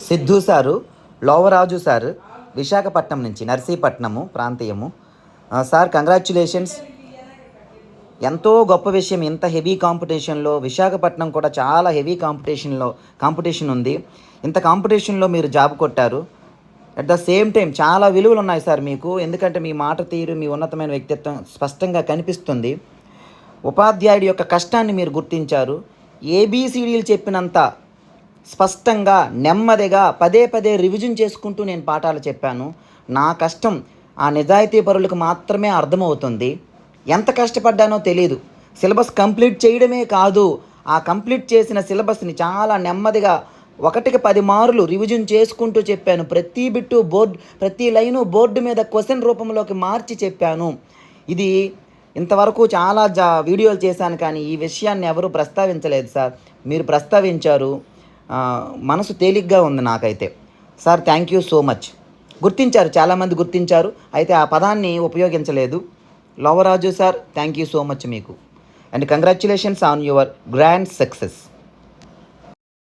Siddhu sir Lovaraju sir Visakhapatnam నుంచి Narsipatnam ప్రాంతీయము. Sir congratulations ఎంతో గొప్ప విషయం ఇంత హెవీ కాంపిటీషన్లో విశాఖపట్నం కూడా చాలా హెవీ కాంపిటీషన్లో కాంపిటీషన్ ఉంది. ఇంత కాంపిటీషన్లో మీరు జాబ్ కొట్టారు. అట్ ద సేమ్ టైం చాలా విలువలు ఉన్నాయి సార్ మీకు. ఎందుకంటే మీ మాట తీరు మీ ఉన్నతమైన వ్యక్తిత్వం స్పష్టంగా కనిపిస్తుంది. ఉపాధ్యాయుడి యొక్క కష్టాన్ని మీరు గుర్తించారు. ఏబీసీడీలు చెప్పినంత స్పష్టంగా నెమ్మదిగా పదే పదే రివిజన్ చేసుకుంటూ నేను పాఠాలు చెప్పాను. నా కష్టం ఆ నిజాయితీ పరులకు మాత్రమే అర్థమవుతుంది. ఎంత కష్టపడ్డానో తెలియదు సిలబస్ కంప్లీట్ చేయడమే కాదు ఆ కంప్లీట్ చేసిన సిలబస్ని చాలా నెమ్మదిగా ఒకటికి పది మార్లు రివిజన్ చేసుకుంటూ చెప్పాను. ప్రతి బిట్టు బోర్డు ప్రతి లైను బోర్డు మీద క్వశ్చన్ రూపంలోకి మార్చి చెప్పాను. ఇది ఇంతవరకు చాలా జా వీడియోలు చేశాను కానీ ఈ విషయాన్ని ఎవరూ ప్రస్తావించలేదు సార్. మీరు ప్రస్తావించారు. మనసు తేలిగ్గా ఉంది నాకైతే. Sir thank you so much గుర్తించారు చాలామంది గుర్తించారు. అయితే ఆ పదాన్ని ఉపయోగించలేదు. Lovaraju sir thank you so much మీకు. And congratulations on your grand success